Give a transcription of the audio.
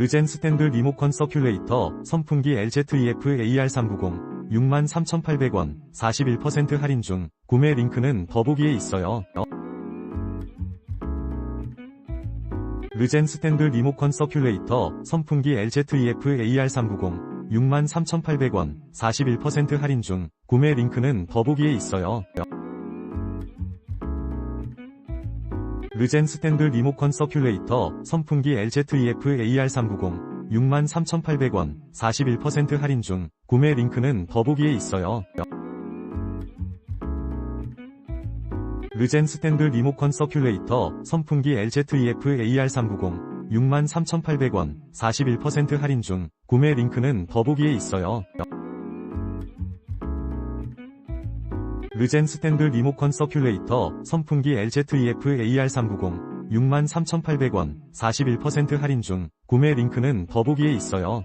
르젠 스탠드 리모컨 서큘레이터 선풍기 LZEF AR390 63,800원 41% 할인 중 구매 링크는 더보기에 있어요. 르젠 스탠드 리모컨 서큘레이터 선풍기 LZEF AR390 63,800원 41% 할인 중 구매 링크는 더보기에 있어요. 르젠 스탠드 리모컨 서큘레이터 선풍기 LZEF AR390 63,800원 41% 할인 중 구매 링크는 더보기에 있어요. 르젠 스탠드 리모컨 서큘레이터 선풍기 LZEF AR390 63,800원 41% 할인 중 구매 링크는 더보기에 있어요. 르젠 스탠드 리모컨 서큘레이터 선풍기 LZEF AR390 63,800원 41% 할인 중 구매 링크는 더보기에 있어요.